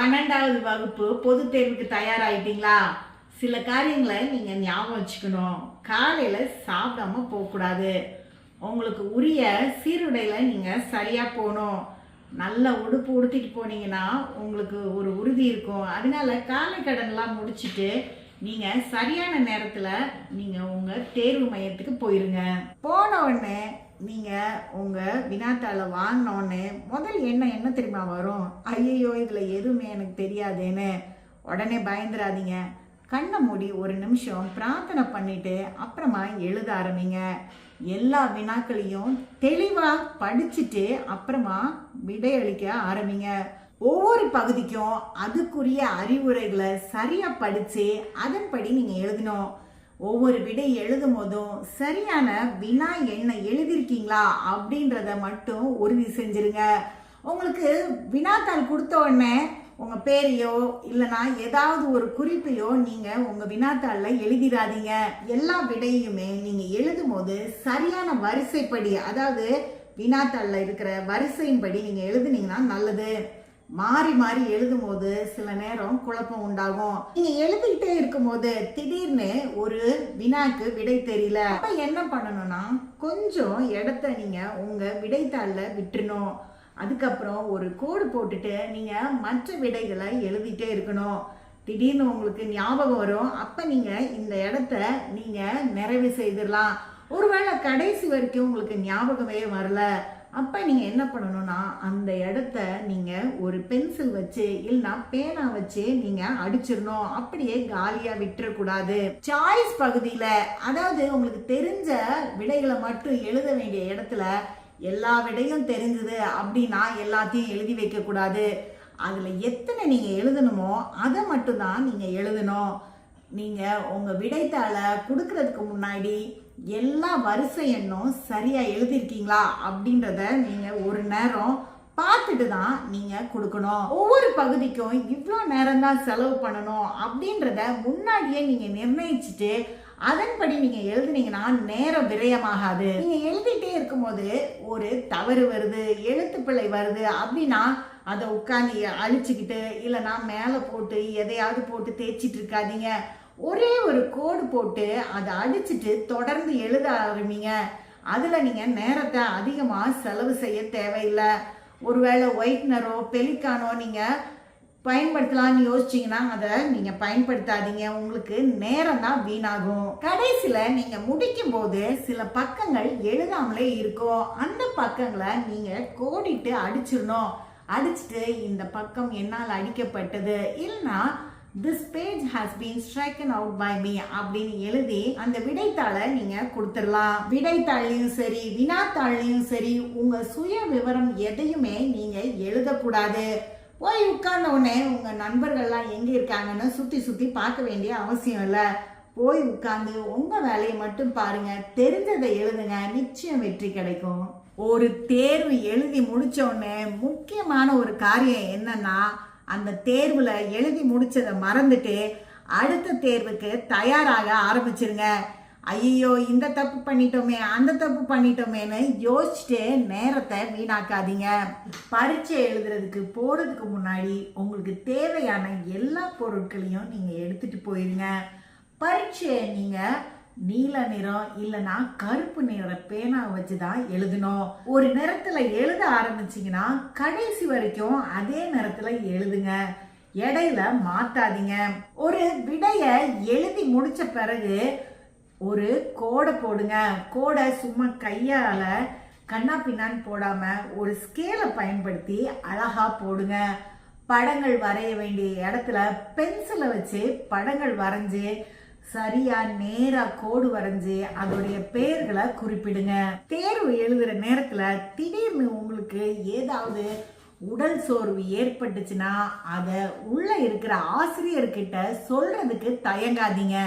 பன்னெண்டாவது வகுப்பு பொது தேர்வுக்கு தயாராகிட்டீங்களா சில காரியங்களை நீங்கள் ஞாபகம் வச்சுக்கணும். காலையில் சாப்பிடாம போகக்கூடாது. உங்களுக்கு உரிய சீருடையில் நீங்கள் சரியாக போகணும். நல்ல உடுப்பு உடுத்திட்டு போனீங்கன்னா உங்களுக்கு ஒரு உறுதி இருக்கும். அதனால காலை கடன்லாம் முடிச்சிட்டு நீங்கள் சரியான நேரத்தில் நீங்கள் உங்கள் தேர்வு மையத்துக்கு போயிருங்க. போன உடனே நீங்கள் உங்கள் வினாத்தாளை வாங்கினோன்னே முதல் என்ன என்ன தெரியுமா வரும்? ஐயையோ இதில் எதுவுமே எனக்கு தெரியாதேன்னு. உடனே பயந்துடாதீங்க கண்ணை மூடி ஒரு நிமிஷம் பிரார்த்தனை பண்ணிட்டு அப்புறமா எழுத ஆரம்பிங்க. எல்லா வினாக்களையும் தெளிவாக படிச்சுட்டு அப்புறமா விடையளிக்க ஆரம்பிங்க. ஒவ்வொரு பகுதிக்கும் அதுக்குரிய அறிவுரைகளை சரியாக படித்து அதன்படி நீங்கள் எழுதணும். ஒவ்வொரு விடை எழுதும் போதும் சரியான வினா என்ன எழுதியிருக்கீங்களா அப்படின்றத மட்டும் உறுதி செஞ்சிருங்க. உங்களுக்கு வினாத்தாள் கொடுத்த உடனே உங்கள் பேரையோ இல்லைனா ஏதாவது ஒரு குறிப்பையோ நீங்கள் உங்கள் வினாத்தாளில் எழுதிடாதீங்க. எல்லா விடையுமே நீங்கள் எழுதும் போது சரியான வரிசைப்படி அதாவது வினாத்தாளில் இருக்கிற வரிசையின்படி நீங்கள் எழுதுனீங்கன்னா நல்லது. மாறி மாறி எழுதும் போது சில நேரம் குழப்பம் உண்டாகும். நீங்க எழுதிக்கிட்டே இருக்கும்போது திடீர்னு ஒரு வினாக்கு விடை தெரியல. அப்ப என்ன பண்ணணும்னா கொஞ்சம் இடத்த நீங்க உங்க விடைத்தாளில் விட்டுணும் அதுக்கப்புறம் ஒரு கோடு போட்டுட்டு நீங்க மற்ற விடைகளை எழுதிட்டே இருக்கணும். திடீர்னு உங்களுக்கு ஞாபகம் வரும். அப்ப நீங்க இந்த இடத்த நீங்க நிறைவு செய்திடலாம். ஒருவேளை கடைசி வரைக்கும் உங்களுக்கு ஞாபகமே வரல. அப்போ நீங்கள் என்ன பண்ணணும்னா அந்த இடத்த நீங்கள் ஒரு பென்சில் வச்சு இல்லைன்னா பேனா வச்சு நீங்கள் அடிச்சிடணும். அப்படியே காலியாக விட்டுறக்கூடாது. சாய்ஸ் பகுதியில் அதாவது உங்களுக்கு தெரிஞ்ச விடைகளை மட்டும் எழுத வேண்டிய இடத்துல எல்லா விடையும் தெரிஞ்சது அப்படின்னா எல்லாத்தையும் எழுதி வைக்கக்கூடாது. அதில் எத்தனை நீங்கள் எழுதணுமோ அதை மட்டும்தான் நீங்கள் எழுதணும். நீங்கள் உங்கள் விடைத்தாளை கொடுக்கறதுக்கு முன்னாடி எல்லா வரிசை எண்ணும் சரியாக எழுதியிருக்கீங்களா? அப்படின்றத நீங்கள் ஒரு நேரம் பார்த்துட்டு தான் நீங்கள் கொடுக்கணும். ஒவ்வொரு பகுதிக்கும் இவ்வளோ நேரம் தான் செலவு பண்ணணும் அப்படின்றத முன்னாடியே நீங்கள் நிர்ணயிச்சுட்டு அதன்படி நீங்கள் எழுதுனீங்கன்னா நேரம் விரயமாகாது. நீங்கள் எழுதிட்டே இருக்கும்போது ஒரு தவறு வருது எழுத்துப்பிழை வருது அப்படின்னா அதை உட்காந்து அழிச்சுக்கிட்டு இல்லைன்னா மேலே போட்டு எதையாவது போட்டு தேய்ச்சிட்டு இருக்காதீங்க. ஒரே ஒரு கோடு போட்டு அதை அடிச்சுட்டு தொடர்ந்து எழுத ஆரம்பிங்க. அதில் நீங்கள் நேரத்தை அதிகமாக செலவு செய்ய தேவையில்லை. ஒருவேளை ஒயிட்னரோ பெலிக்கானோ நீங்கள் பயன்படுத்தலாம்னு யோசிச்சீங்கன்னா அதை நீங்கள் பயன்படுத்தாதீங்க. உங்களுக்கு நேரம் தான் வீணாகும். கடைசியில் நீங்கள் முடிக்கும் போது சில பக்கங்கள் எழுதாமலே இருக்கும். அந்த பக்கங்களை நீங்கள் கோடிட்டு அடிச்சிடணும். அடிச்சுட்டு இந்த பக்கம் என்னால் அடிக்கப்பட்டது. இல்லைன்னா this page has been stricken out by me அப்படின்னு எழுதி அந்த விடைத்தாளை நீங்க கொடுத்துடலாம். விடைத்தாள்லையும் சரி வினாத்தாள்லையும் சரி உங்க சுய விவரம் எதையுமே நீங்க எழுதக்கூடாது. போய் உட்கார்ந்த உடனே உங்க நண்பர்கள்லாம் எங்க இருக்காங்கன்னு சுத்தி சுத்தி பார்க்க வேண்டிய அவசியம் இல்லை. போய் உட்கார்ந்து உங்க வேலையை மட்டும் பாருங்க. தெரிஞ்சதை எழுதுங்க. நிச்சயம் வெற்றி கிடைக்கும். ஒரு தேர்வு எழுதி முடிச்ச உடனே முக்கியமான ஒரு காரியம் என்னன்னா அந்த தேர்வில் எழுதி முடிச்சதை மறந்துட்டு அடுத்த தேர்வுக்கு தயாராக ஆரம்பிச்சிருங்க. ஐயோ இந்த தப்பு பண்ணிட்டோமே அந்த தப்பு பண்ணிட்டோமேன்னு யோசிச்சுட்டு நேரத்தை வீணாக்காதீங்க. பரீட்சை எழுதுறதுக்கு போகிறதுக்கு முன்னாடி உங்களுக்கு தேவையான எல்லா பொருட்களையும் நீங்கள் எடுத்துகிட்டு போயிருங்க. பரீட்சையை நீங்கள் நீல நிறம் இல்லைன்னா கருப்பு நிற பேனா வச்சு தான் எழுதணும். ஒரு நிறத்தில் எழுத ஆரம்பிச்சிங்கன்னா கடைசி வரைக்கும் அதே நேரத்தில் எழுதுங்க. இடையில மாத்தாதீங்க. ஒரு விடையை எழுதி முடிச்ச பிறகு ஒரு கோடை போடுங்க. கோடை சும்மா கையால கண்ணா பின்னான்னு போடாம ஒரு ஸ்கேலை பயன்படுத்தி அழகா போடுங்க. படங்கள் வரைய வேண்டிய இடத்துல பென்சிலை வச்சு படங்கள் வரைஞ்சு சரியா நேரா கோடு வரைஞ்சு அதோடைய பெயர்களை குறிப்பிடுங்க. தேர்வு எழுதுற நேரத்துல திடீர்னு உங்களுக்கு ஏதாவது உடல் சோர்வு ஏற்பட்டுச்சுன்னா அதை உள்ள இருக்கிற ஆசிரியர்கிட்ட சொல்றதுக்கு தயங்காதீங்க.